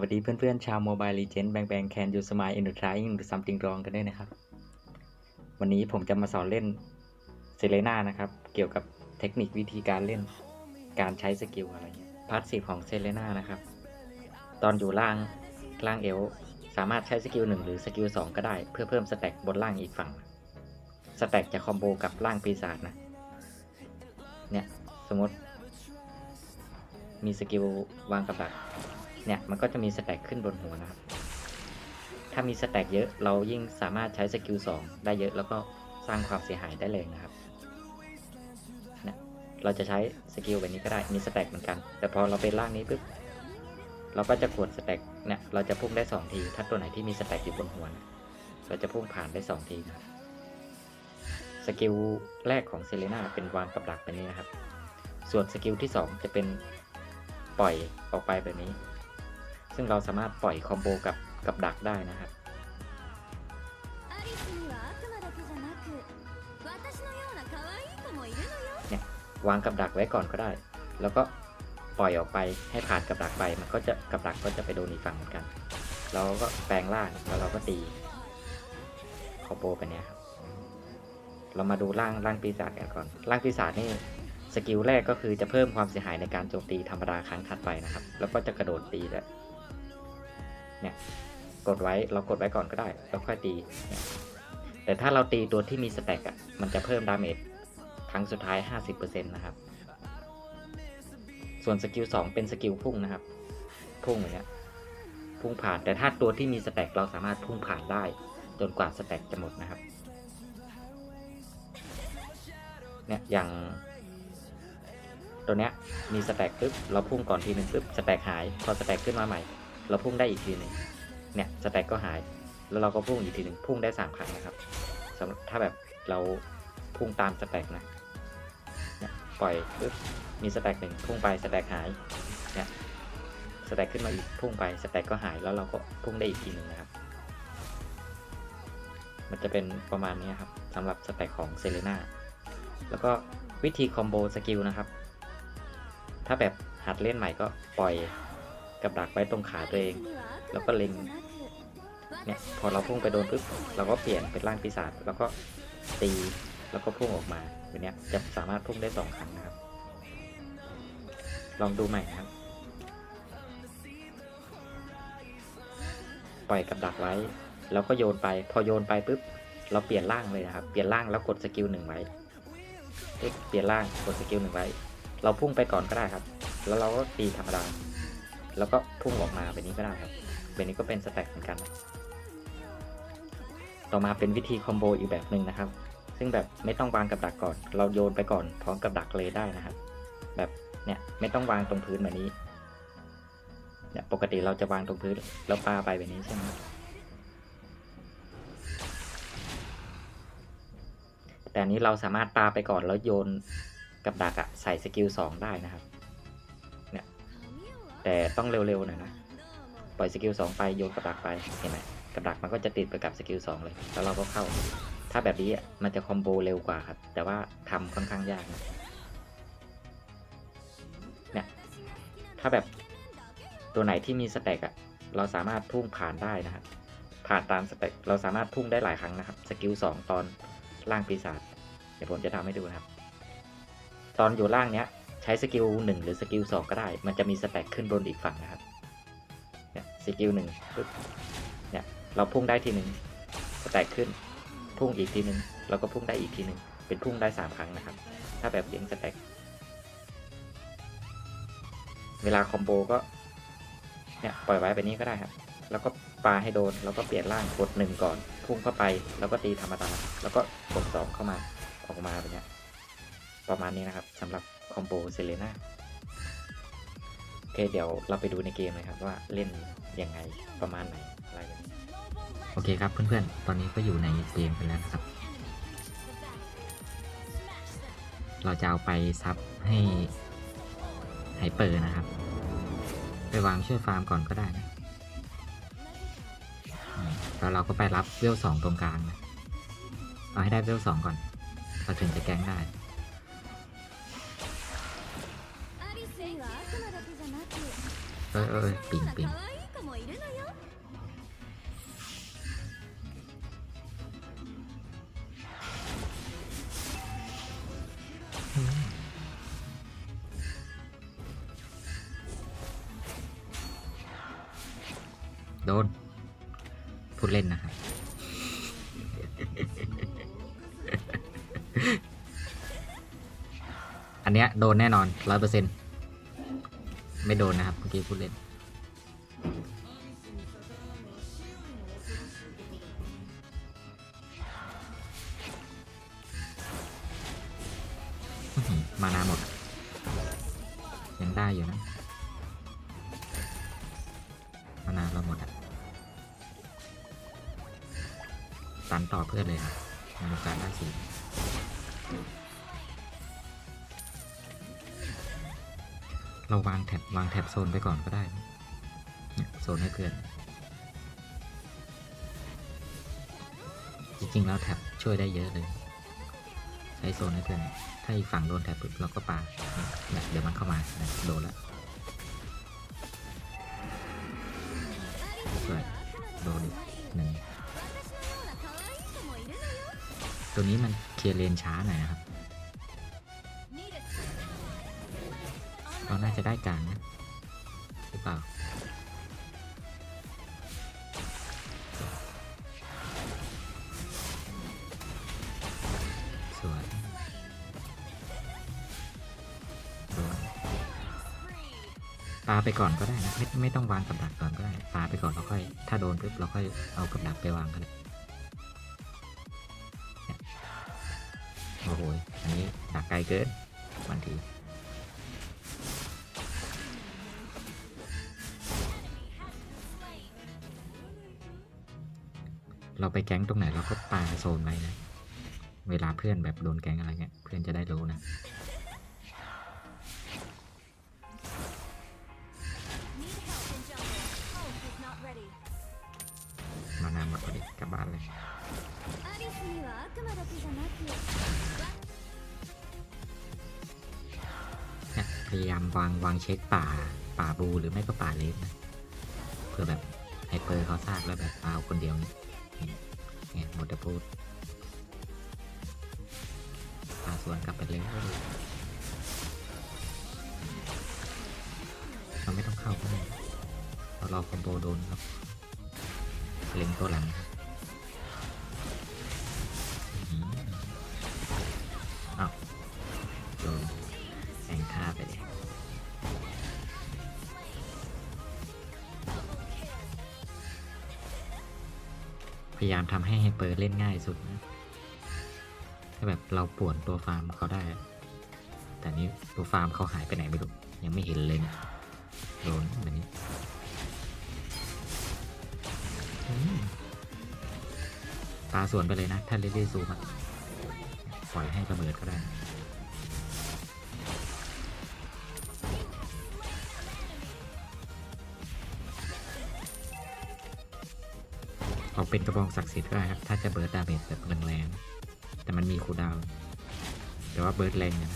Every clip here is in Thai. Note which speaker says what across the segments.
Speaker 1: วัสดีเพื่อนๆ ชาว Mobile Legends Bang Bang Can You Smile in the Trying หรือ Something Wrong กันด้วยนะครับ วันนี้ผมจะมาสอนเล่นเซเลน่านะครับ เกี่ยวกับเทคนิควิธีการเล่นการใช้สกิลอะไรเงี้ยพาร์ทสีของเซเลน่านะครับ ตอนอยู่ล่างล่างเอลสามารถใช้สกิลหนึ่งหรือสกิลสองก็ได้ เพื่อเพิ่มสแต็กบนล่างอีกฝั่งสแต็กจะคอมโบกับล่างปีศาจนะเนี่ยสมมติ มีสกิลวางกับดัก เนี่ยมันก็จะมีสแต็กขึ้นบนหัวนะครับ ถ้ามีสแต็กเยอะเรายิ่งสามารถใช้สกิล2ได้เยอะแล้วก็สร้างความเสียหายได้แรงนะครับเนี่ยเราจะใช้สกิลแบบนี้ก็ได้มีสแต็กเหมือนกัน แต่พอเราเป็นล่างนี้ปุ๊บเราก็จะกดสแต็กเนี่ยเราจะพุ่งได้ 2 ที ถ้าตัวไหนที่มีสแต็กอยู่บนหัวนะเราจะพุ่งผ่านได้ 2 ทีนะครับสกิลแรกของเซเลนาเป็นวางกับดักแบบนี้นะครับ ส่วนสกิลที่ 2 จะเป็นปล่อยออกไปแบบนี้ ซึ่งเราสามารถปล่อยคอมโบกับกับดักได้นะครับ
Speaker 2: เนี่ย
Speaker 1: วางกับดักไว้ก่อนก็ได้ แล้วก็ปล่อยออกไปให้ผ่านกับดักไปมันก็จะกับดักก็จะไปโดนอีกฝั่งเหมือนกันเราก็แปลงล่างแล้วเราก็ตีคอมโบกันเนี่ยครับเรามาดูร่างร่างปีศาจกันก่อนร่างปีศาจนี่สกิลแรกก็คือจะเพิ่มความเสียหายในการโจมตีธรรมดาครั้งถัดไปนะครับ แล้วก็จะกระโดดตีและ เนี่ยกดไว้เรากดไว้ก่อนก็ได้ แล้วค่อยตีเนี่ยแต่ถ้าเราตีตัวที่มีสแต็กอะมันจะเพิ่มดาเมจครั้งสุดท้าย 50%นะครับ ส่วนสกิล2เป็นสกิลพุ่งนะครับ พุ่งอย่างเงี้ยพุ่งผ่านแต่ถ้าตัวที่มีสแต็กเราสามารถพุ่งผ่านได้ จนกว่าสแต็กจะหมดนะครับเนี่ยอย่างตัวเนี้ยมีสแต็กปุ๊บเราพุ่งก่อนทีหนึ่งปุ๊บสแต็กหาย พอสแต็กขึ้นมาใหม่ เราพุ่งได้อีกทีหนึ่งเนี่ยสแต็กก็หาย แล้วเราก็พุ่งอีกทีหนึ่งพุ่งได้สามครั้งนะครับสำหรับถ้าแบบเราพุ่งตามสแต็กนะเนี่ยปล่อยปึ๊บมีสแต็กหนึ่งพุ่งไปสแต็กหายเนี่ยสแต็กขึ้นมาอีกพุ่งไปสแต็กก็หายแล้วเราก็พุ่งได้อีกทีหนึ่งนะครับ มันจะเป็นประมาณนี้ครับสำหรับสแต็กของเซเลนาแล้วก็วิธีคอมโบสกิลนะครับ ถ้าแบบหัดเล่นใหม่ก็ปล่อย กับดักไว้ตรงขาตัวเอง แล้วก็เล็งเนี่ยพอเราพุ่งไปโดนปุ๊บเราก็เปลี่ยนเป็นร่างปีศาจแล้วก็ตีแล้วก็พุ่งออกมาแบบเนี้ยจะสามารถพุ่งได้สองครั้งนะครับ ลองดูใหม่นะครับ ปล่อยกับดักไว้ แล้วก็โยนไป พอโยนไปปุ๊บเราเปลี่ยนร่างเลยนะครับ เปลี่ยนร่างแล้วกดสกิลหนึ่งไว้เปลี่ยนร่างกดสกิลหนึ่งไว้ เราพุ่งไปก่อนก็ได้ครับ แล้วเราก็ตีธรรมดา แล้วก็พุ่งออกมาแบบนี้ก็ได้ครับแบบนี้ก็เป็นสแต็กเหมือนกัน ต่อมาเป็นวิธีคอมโบอีกแบบหนึ่งนะครับ ซึ่งแบบไม่ต้องวางกับดักก่อน เราโยนไปก่อนพร้อมกับดักเลยได้นะครับแบบเนี่ยไม่ต้องวางตรงพื้นแบบนี้เนี่ยปกติเราจะวางตรงพื้นแล้วปาไปแบบนี้ใช่ไหมแต่นี้เราสามารถปาไปก่อนแล้วโยนกับดักอะใส่สกิลสองได้นะครับ แต่ต้องเร็วๆหน่อยนะ ปล่อยสกิลสองไปโยนกับดักไป เห็นไหมกับดักมันก็จะติดไปกับสกิลสองเลย แล้วเราก็เข้า ถ้าแบบนี้มันจะคอมโบเร็วกว่าครับ แต่ว่าทำค่อนข้างยากนะเนี่ยถ้าแบบตัวไหนที่มีสเต็กอะเราสามารถพุ่งผ่านได้นะครับ ผ่านตามสเต็กเราสามารถพุ่งได้หลายครั้งนะครับ สกิลสองตอนล่างปีศาจ เดี๋ยวผมจะทำให้ดูนะครับ ตอนอยู่ล่างเนี้ย ใช้สกิลหนึ่งหรือสกิลสองก็ได้ มันจะมีสเต็กขึ้นบนอีกฝั่งนะครับ เนี่ยสกิลหนึ่งปึ๊บเนี่ยเราพุ่งได้ทีหนึ่งสแต็กขึ้น พุ่งอีกทีหนึ่งเราก็พุ่งได้อีกทีหนึ่งเป็นพุ่งได้สามครั้งนะครับ ถ้าแบบเลี้ยงสแต็กเวลาคอมโบก็ เนี่ยปล่อยไว้แบบนี้ก็ได้ครับ แล้วก็ปาให้โดน แล้วก็เปลี่ยนร่างกดหนึ่งก่อน พุ่งเข้าไป แล้วก็ตีธรรมดา แล้วก็กดสองเข้ามา ออกมาแบบนี้ประมาณนี้นะครับสำหรับ คอมโบเซเลน่าโอเคเดี๋ยวเราไปดูในเกมเลยครับว่าเล่นยังไงประมาณไหนอะไรแบบนี้โอเคครับเพื่อนๆ ตอนนี้ก็อยู่ในเกมกันแล้วนะครับ เราจะเอาไปซับให้ไฮเปอร์นะครับ ไปวางช่วยฟาร์มก่อนก็ได้นะแล้วเราก็ไปรับเวลสองตรงกลางนะ เอาให้ได้เวลสองก่อนเราถึงจะแก๊งได้ เออเออปิงปิงโดน พูดเล่นนะครับ อันเนี้ยโดนแน่นอนร้อยเปอร์เซ็นต์ ไม่โดนนะครับเมื่อกี้พูดเล่น เราวางแท็บวางแท็บโซนไปก่อนก็ได้โซนให้เพื่อน จริงๆแล้วแท็บช่วยได้เยอะเลย ใช้โซนให้เพื่อน ถ้าอีกฝั่งโดนแท็บปุ๊บเราก็ปาเยเดี๋ยวมันเข้ามาโดนละวโดนหนึ่งตัวนี้มันเคลียร์เลนช้าหน่อยนะครับ เราน่าจะได้กลางนะหรือเปล่าสวยสวยปาไปก่อนก็ได้นะไม่ไม่ต้องวางกับดักก่อนก็ได้ปาไปก่อนแล้วค่อย ถ้าโดนปุ๊บเราค่อยเอากับดักไปวางก็ได้เนี่ยโอ้โหยอันนี้ดักไกลเกินบางที เราไปแก๊งตรงไหนเราก็ปาโซนไว้นะ เวลาเพื่อนแบบโดนแก๊งอะไรเงี้ย เพื่อนจะได้รู้นะ มานาหมดพอดีกลับบ้านเลยพยายามวางวางเช็คป่าป่าบูหรือไม่ก็ป่าเลสนะ เพื่อแบบไฮเปอร์เขาซากแล้วแบบเอาคนเดียวนี่ เนี่ยหมดแต่พูดพาสวนกลับไปเลยเราไม่ต้องเข้าก็ได้เรารอคอมโบโดนครับเล็งตัวหลัง พยายามทำให้ไฮเปอร์เล่นง่ายสุดนะ ถ้าแบบเราป่วนตัวฟาร์มเขาได้ แต่นี้ตัวฟาร์มเขาหายไปไหนไม่รู้ ยังไม่เห็นเลยนะโดนแบบนี้ตาสวนไปเลยนะ ถ้าเล่นๆซูมปล่อยให้ระเบิดก็ได้ เอาเป็นกระบองศักดิ์สิทธิ์ก็ได้ครับ ถ้าจะเบิร์ดดาเมจแบบแรงๆแต่มันมีคูดาว แต่ว่าเบิร์ดแรงนะ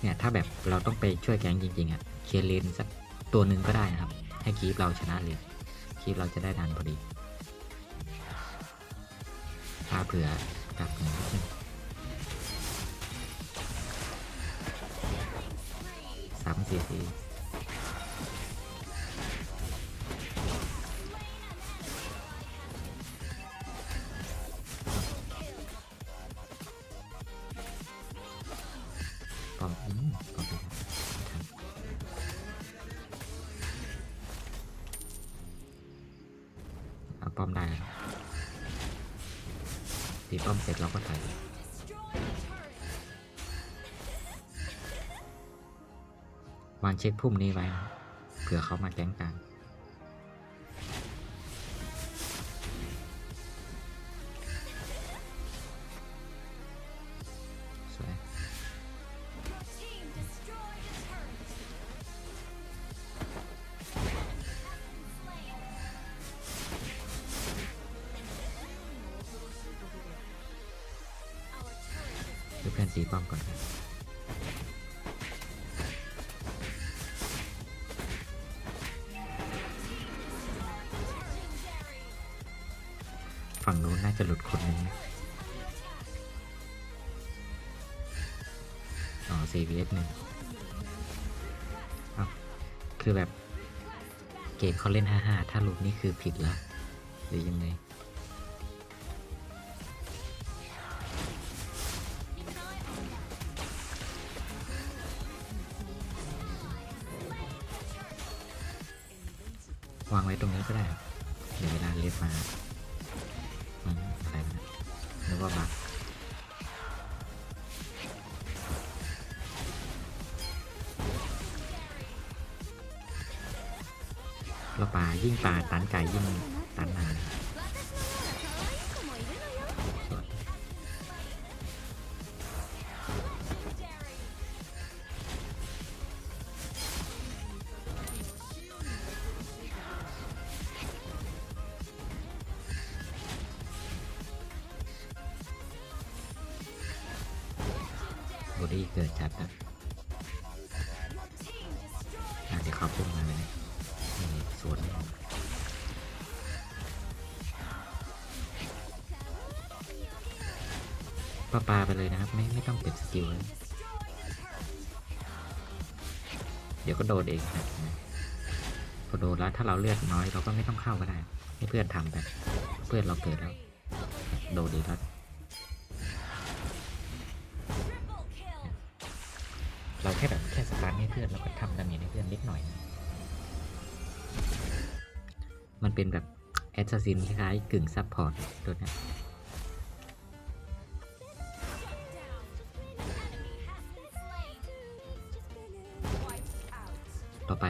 Speaker 1: เนี่ยถ้าแบบเราต้องไปช่วยแก๊งจริงๆอะ่ะเคลียร์เลนสักตัวหนึ่งก็ได้นะครับ ให้คีฟเราชนะเลยคีฟเราจะได้ดันพอดีถ้าเผื่อกลับหนึ่งนิดนึงสามสี่สี่ ตีป้อมเสร็จเราก็ถอยวางเช็คพุ่มนี้ไว้ เผื่อเขามาแก๊งกลาง ตีป้อมก่อนฝั่งนู้นน่าจะหลุดคนนึงอ๋อ CVS หนึ่งครับคือแบบ เกมเขาเล่น 55 ถ้าหลุดนี่คือผิดละหรือยังไง ก็ปลายิ่งปลาตันไก่ยิ่งตันนานบุรีเกิดจัดอะเดี๋ยวขอบคุณ ปลาปลาไปเลยนะครับ ไม่ไม่ต้องเก็บสกิลเลยเดี๋ยวก็โดนเองครับพอโดนแล้วถ้าเราเลือดน้อยเราก็ไม่ต้องเข้าก็ได้ ให้เพื่อนทำไปเพื่อนเราเกิดแล้ว โดนดีแล้วเราแค่แบบแค่สตาร์ทให้เพื่อนแล้วก็ทำดาเมจให้เพื่อนนิดหน่อยนะมันเป็นแบบแอสซัสซินคล้ายๆกึ่งซับพอร์ตตัวนี้ ไป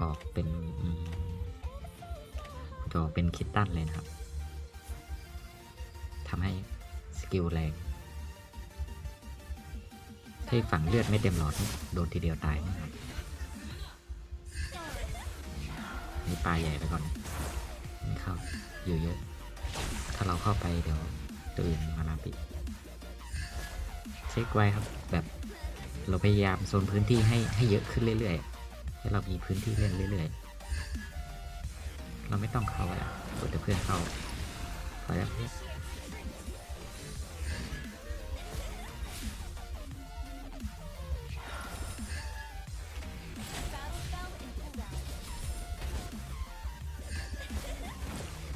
Speaker 1: ออกเป็นจะเป็นคิตตันเลยนะครับทำให้สกิลแรงถ้าฝังเลือดไม่เต็มหลอดโดนทีเดียวตายนะครับนี่ปลาใหญ่ไปก่อนนี่เข้าอยู่เยอะ ถ้าเราเข้าไปเดี๋ยวตัวอื่นมาลาปิเช็คไว้ครับแบบเราพยายามโซนพื้นที่ให้ให้เยอะขึ้นเรื่อยๆ ให้เรามีพื้นที่เล่นเรื่อยๆ เราไม่ต้องเข้าแล้วกดแต่เพื่อนเข้าพอแล้ว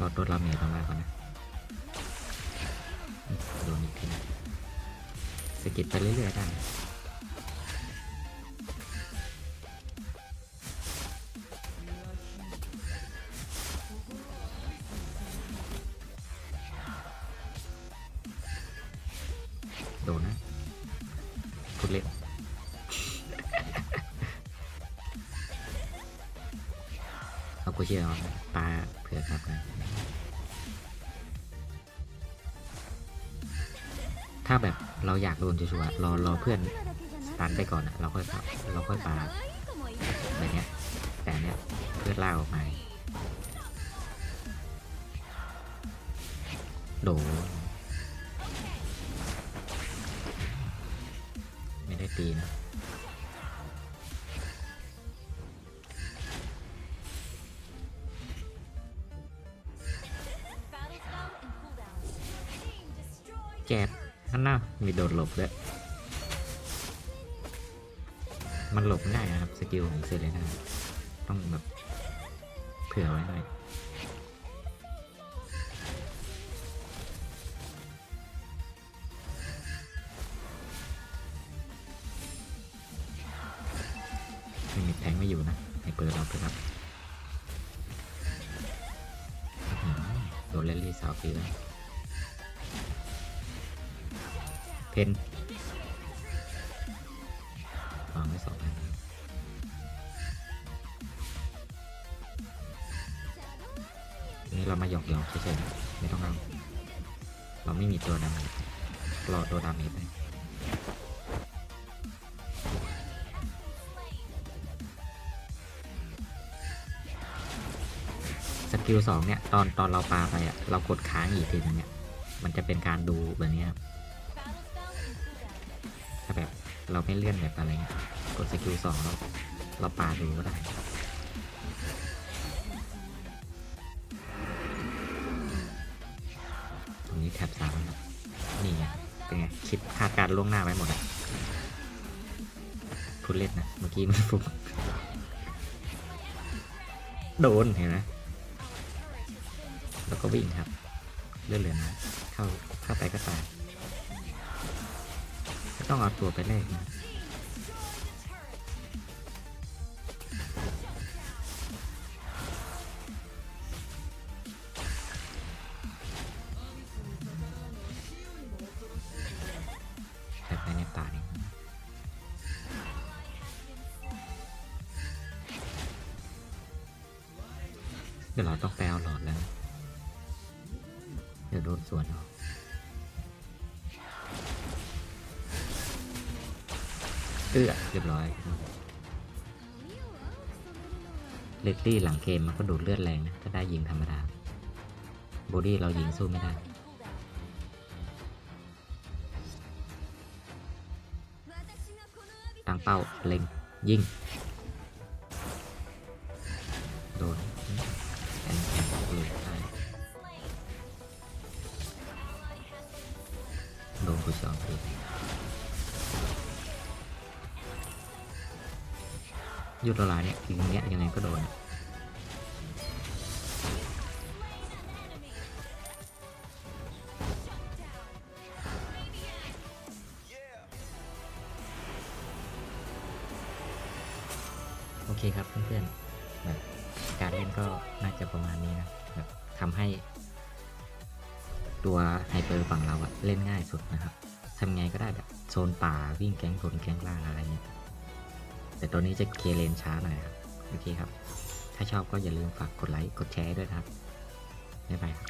Speaker 1: รอตัวเราเมียลงมก่อนนะอืมโดนอีกทีนะสกิดไปเรื่อยๆได้ ถ้าแบบเราอยากโดนชัวร์รอรอเพื่อนตันไปก่อนอะเราค่อยเราค่อยปาแบบเนี้ยแต่เนี้ยเพื่อนล่าออกมาโดไม่ได้ตีนะ จบนั่นน่ะมีโดดหลบด้วย มันหลบง่ายนะครับ สกิลของเซเลน่าต้องแบบเผื่อไว้หน่อยไม่มีแทงไม่อยู่นะให้เปิดเราไปครับโดนเลลี่สาวฟีแล้ว เพนวางไว้สองอันนี่เรามาหยอกหยอกเฉยๆไม่ต้องเอาเราไม่มีตัวดาเมจรอตัวดาเมจไปสกิลสองเนี่ย ตอนตอนเราปาไปอะ เรากดค้างอีกทีนึงเนี่ย มันจะเป็นการดูแบบนี้ครับ เราไม่เลื่อนแบบอะไรเงี้ยกดสกิลสองเราเราปาดูก็ได้นนี้แท็บสามครับนี่ไงเป็นไงคิดคาดการล่วงหน้าไว้หมดอะพูดเล่นนะ เมื่อกี้มันฟุกโดนเห็นไหมแล้วก็วิ่งครับ เลื่อนเหลือนะเข้าเข้าไปก็ตาย ต้องเอาตัวไปแลกนะแบบไปในป่านี่เดี๋ยวเราต้องไปเอาหลอดแล้ว เดี๋ยวโดนสวนเอา เอื้อเรียบร้อยเลตตี้หลังเกมมันก็ดูดเลือดแรงนะถ้าได้ยิงธรรมดาบอดี้เรายิงสู้ไม่ได้ ตั้งเป้าเล็งยิง โดนแอนแอนเลยโดนกูสองที ยุดละลายเนี่ยทีเนี้ยยังไงก็โดนโอเคครับเพื่อนๆแบบการเล่นก็น่าจะประมาณนี้นะแบบทำให้ ตัวไฮเปอร์ฝั่งเราอะเล่นง่ายสุดนะครับทำไงก็ได้แบบโซนป่าวิ่งแก๊งบนแก๊งล่างอะไรเงี้ย แต่ตัวนี้จะเคเลนช้าหน่อยครับโอเคครับ ถ้าชอบก็อย่าลืมฝากกดไลค์กดแชร์ด้วยครับบ๊ายบายครับ